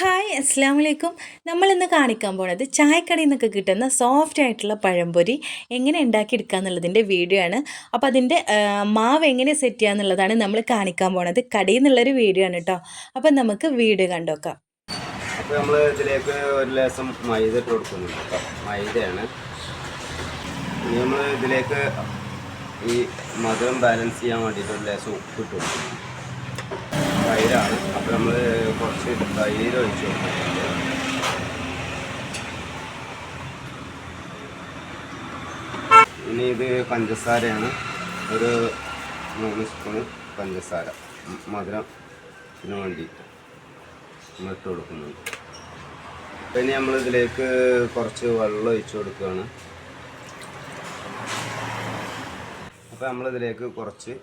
Hi അസ്സാം വലൈക്കും നമ്മളിന്ന് കാണിക്കാൻ പോണത് ചായക്കടയിൽ നിന്നൊക്കെ കിട്ടുന്ന സോഫ്റ്റ് ആയിട്ടുള്ള പഴംപൊരി എങ്ങനെ ഉണ്ടാക്കിയെടുക്കുക എന്നുള്ളതിന്റെ വീഡിയോ ആണ്. അപ്പോൾ അതിന്റെ മാവ് എങ്ങനെ സെറ്റ് ചെയ്യുക എന്നുള്ളതാണ് നമ്മൾ കാണിക്കാൻ പോണത്. കടയിൽ നിന്നുള്ളൊരു വീഡിയോ ആണ് കേട്ടോ അപ്പോൾ നമുക്ക് വീഡിയോ കണ്ടോക്കാം. അപ്പോൾ നമ്മൾ ഇതിലേക്ക് ഒരു ലേസം മൈദ ഇട്ട് കൊടുക്കുന്നുണ്ട് മൈദയാണ്. ഇനി നമ്മൾ ഇതിലേക്ക് ഈ മധുരം ബാലൻസ് ചെയ്യാൻ വേണ്ടിയിട്ട് ഒരു ലേസം ഉപ്പ് ഇട്ട് അപ്പോൾ നമ്മൾ കുറച്ച് തൈര് ഒഴിച്ചു ഇനി ഇത് പഞ്ചസാരയാണ്. ഒരു മൂന്ന് സ്പൂണ് പഞ്ചസാര. മധുരത്തിന് വേണ്ടിയിട്ട് നമ്മൾ ഇട്ട് കൊടുക്കുന്നുണ്ട്. അപ്പം ഇനി നമ്മളിതിലേക്ക് കുറച്ച് വെള്ളം ഒഴിച്ചു കൊടുക്കുകയാണ്. അപ്പോൾ നമ്മളിതിലേക്ക് കുറച്ച്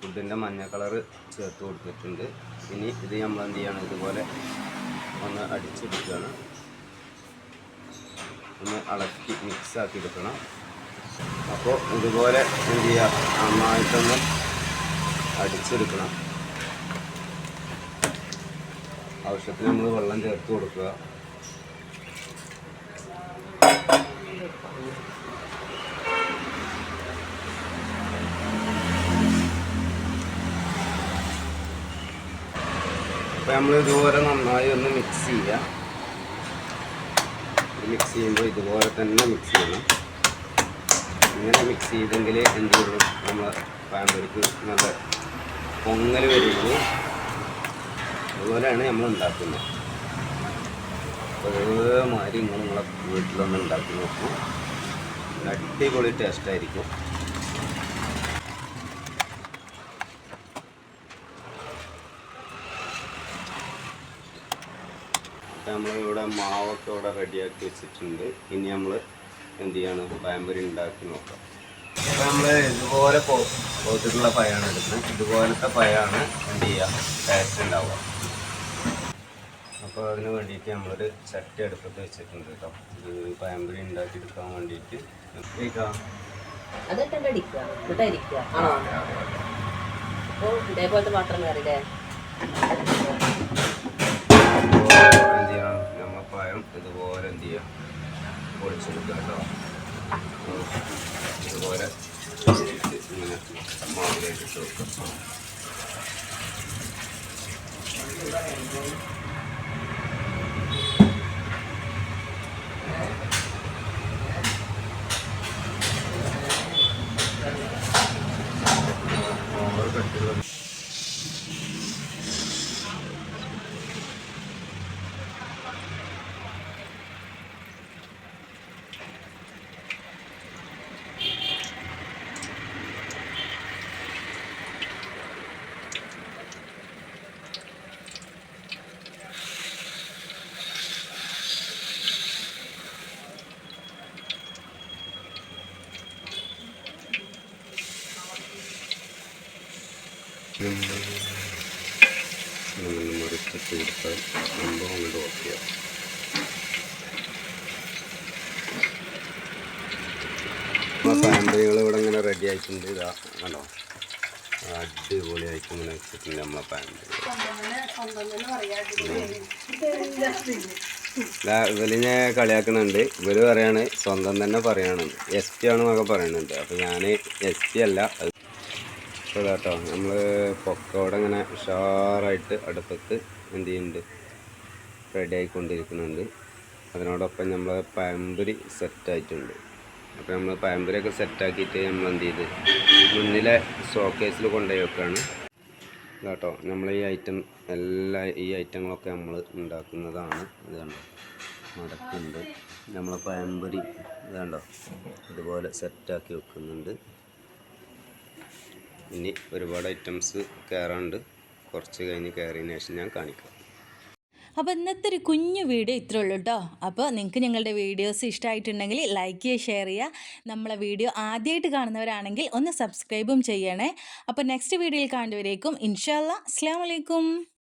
ഫുഡിന്റെ മഞ്ഞ കളറ് ചേർത്ത് കൊടുത്തിട്ടുണ്ട്. ഇനി ഇത് നമ്മൾ എന്ത് ചെയ്യണം ഇതുപോലെ ഒന്ന് അടിച്ചെടുക്കുകയാണ്. ഒന്ന് ഇളക്കി മിക്സ് ആക്കി എടുക്കണം. അപ്പോൾ ഇതുപോലെ എന്ത് ചെയ്യുക? നന്നായിട്ടൊന്ന് അടിച്ചെടുക്കണം. ആവശ്യത്തിന് നമ്മൾ വെള്ളം ചേർത്ത് കൊടുക്കുക. നമ്മൾ ഇതുപോലെ നന്നായി ഒന്ന് മിക്സ് ചെയ്യുക. മിക്സ് ചെയ്യുമ്പോൾ ഇതുപോലെ തന്നെ മിക്സ് ചെയ്യണം. ഇങ്ങനെ മിക്സ് ചെയ്തെങ്കിൽ എന്ത് ചെയ്യുള്ളൂ നമ്മൾ പാമ്പരിക്ക് നല്ല പൊങ്ങൽ വരുള്ളൂ. അതുപോലെയാണ് നമ്മൾ ഉണ്ടാക്കുന്നത്. അതേമാതിരി നിങ്ങൾ നിങ്ങളെ വീട്ടിലൊന്ന് ഉണ്ടാക്കി നോക്കും. അടിപൊളി ടേസ്റ്റായിരിക്കും അപ്പം നമ്മളിവിടെ മാവൊക്കെ ഇവിടെ റെഡിയാക്കി വെച്ചിട്ടുണ്ട്. ഇനി നമ്മൾ എന്ത് ചെയ്യാണ്? പയമ്പരി ഉണ്ടാക്കി നോക്കാം. അപ്പോൾ നമ്മൾ ഇതുപോലെ പോയിട്ടുള്ള പോത്തിട്ടുള്ള പയാണ് എടുക്കുന്നത്. ഇതുപോലത്തെ പയാണ് എന്ത് ചെയ്യുക ടേസ്റ്റ് ഉണ്ടാവുക. അപ്പോൾ അതിന് വേണ്ടിയിട്ട് നമ്മളൊരു ചട്ടി അടുപ്പത്ത് വെച്ചിട്ടുണ്ട് കേട്ടോ. ഇത് പഴംപൊരി ഉണ്ടാക്കി എടുക്കാൻ വേണ്ടിയിട്ട് അതൊക്കെ അടിക്കുക. എന്നിട്ട് ആണോ? അപ്പോൾ ഇതേപോലത്തെ പാത്രം കയറില്ലേ എന്ത് ചെയ്യണം നമ്മൾ പഴം ഇതുപോലെ എന്ത് ചെയ്യാം പൊളിച്ചെടുക്കുക കേട്ടോ ഇതുപോലെ ഇങ്ങനെ മാവിലേക്ക് ഇട്ട് നമ്മൾ മറിച്ചിട്ട് കൊടുത്താൽ സംഭവം അങ്ങോട്ട് ഓക്കെയാവും പാമ്പറികൾ ഇവിടെ ഇങ്ങനെ റെഡി ആയിട്ടുണ്ട്. ഇതാ കണ്ടോ? അടിപൊളിയായിട്ട് ഇങ്ങനെ വെച്ചിട്ടുണ്ട് നമ്മളെ പാമ്പറി ഇവലിനെ കളിയാക്കുന്നുണ്ട്. ഇവർ പറയാണ് സ്വന്തം തന്നെ പറയണം. എസ് പി ആണെന്നൊക്കെ പറയണുണ്ട്. അപ്പൊ ഞാൻ എസ് പി അല്ല ഇപ്പോൾ കേട്ടോ നമ്മൾ പൊക്കോടെ ഇങ്ങനെ ഉഷാറായിട്ട് അടുപ്പത്ത് എന്ത് ചെയ്യുന്നുണ്ട് റെഡി ആയിക്കൊണ്ടിരിക്കുന്നുണ്ട് അതിനോടൊപ്പം നമ്മൾ പഴംപൊരി സെറ്റായിട്ടുണ്ട്. അപ്പോൾ നമ്മൾ പഴംപൊരിയൊക്കെ സെറ്റാക്കിയിട്ട് നമ്മൾ എന്ത് ചെയ്ത് മുന്നിലെ ഷോക്കേസിൽ കൊണ്ടുപോയി വെക്കുകയാണ് കേട്ടോ നമ്മൾ ഈ ഐറ്റം എല്ലാ ഈ ഐറ്റങ്ങളൊക്കെ നമ്മൾ ഉണ്ടാക്കുന്നതാണ്. ഇത് കണ്ടോ? മടക്കുണ്ട് നമ്മൾ പഴംപൊരി ഇതാണ്ടോ ഇതുപോലെ സെറ്റാക്കി വെക്കുന്നുണ്ട്. ഇനി ഒരുപാട് ഐറ്റംസ് കയറാണ്ട് കുറച്ച് കഴിഞ്ഞ് കയറിയതിന് ശേഷം ഞാൻ കാണിക്കാം. അപ്പോൾ ഇന്നത്തെ ഒരു കുഞ്ഞു വീഡിയോ ഇത്രേ ഉള്ളൂ കേട്ടോ അപ്പോൾ നിങ്ങൾക്ക് ഞങ്ങളുടെ വീഡിയോസ് ഇഷ്ടമായിട്ടുണ്ടെങ്കിൽ ലൈക്ക് ചെയ്യുക ഷെയർ ചെയ്യുക. നമ്മളെ വീഡിയോ ആദ്യമായിട്ട് കാണുന്നവരാണെങ്കിൽ ഒന്ന് സബ്സ്ക്രൈബും ചെയ്യണേ. അപ്പോൾ നെക്സ്റ്റ് വീഡിയോയിൽ കാണുന്നവരേക്കും ഇൻഷാല്ല അസ്സാം വലൈക്കും